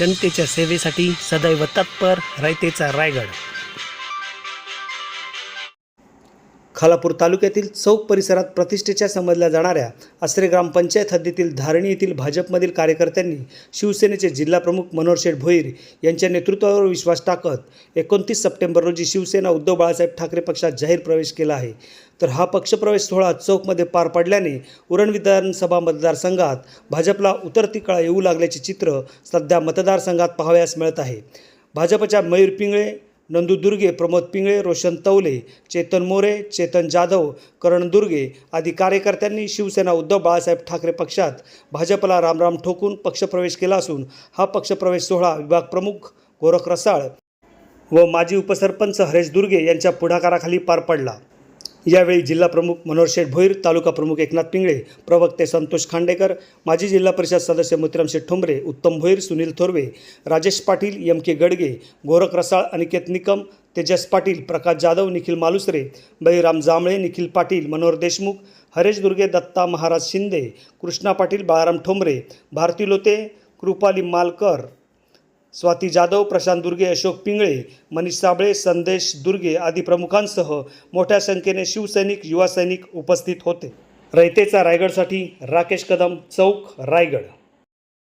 जनतेच्या सेवेसाठी सदैव तत्पर रयतेचा रायगड. खालापूर तालुक्यातील चौक परिसरात प्रतिष्ठेच्या समजल्या जाणाऱ्या आसरे ग्रामपंचायत हद्दीतील धारणी येथील भाजपमधील कार्यकर्त्यांनी शिवसेनेचे जिल्हाप्रमुख मनोहर शेठ भोईर यांच्या नेतृत्वावर विश्वास टाकत एकोणतीस सप्टेंबर रोजी शिवसेना उद्धव बाळासाहेब ठाकरे पक्षात जाहीर प्रवेश केला आहे. तर हा पक्षप्रवेश सोहळा चौकमध्ये पार पडल्याने उरण विधानसभा मतदारसंघात भाजपला उतरती कळा येऊ लागल्याचे चित्र सध्या मतदारसंघात पाहावयास मिळत आहे. भाजपच्या मयूर पिंगळे नंदू दुर्गे प्रमोद पिंगळे रोशन तवले चेतन मोरे चेतन जाधव करण दुर्गे आदी कार्यकर्त्यांनी शिवसेना उद्धव बाळासाहेब ठाकरे पक्षात भाजपला रामराम ठोकून पक्षप्रवेश केला असून हा पक्षप्रवेश सोहळा विभाग प्रमुख गोरख रसाळ व माजी उपसरपंच हरेश दुर्गे यांच्या पुढाकाराखाली पार पडला. यावेळी जिल्हा प्रमुख मनोहर शेठ भोईर तालुका प्रमुख एकनाथ पिंगळे प्रवक्ते संतोष खांडेकर माजी जिल्हा परिषद सदस्य मोतीराम शेठ ठोंबरे उत्तम भोईर सुनील थोरवे राजेश पाटील एम के गडगे गोरख रसाळ अनिकेत निकम तेजस पाटील प्रकाश जाधव निखिल मालुसरे बळीराम जांभळे निखिल पाटील मनोहर देशमुख हरेश दुर्गे दत्ता महाराज शिंदे कृष्णा पाटील बाळाराम ठोंबरे भारती लोते कृपाली मालकर. स्वाती जाधव प्रशांत दुर्गे अशोक पिंगळे मनीष साबळे संदेश दुर्गे आदी प्रमुखांसह मोठ्या संख्येने शिवसैनिक युवा सैनिक उपस्थित होते. रयतेचा रायगडसाठी राकेश कदम चौक रायगड.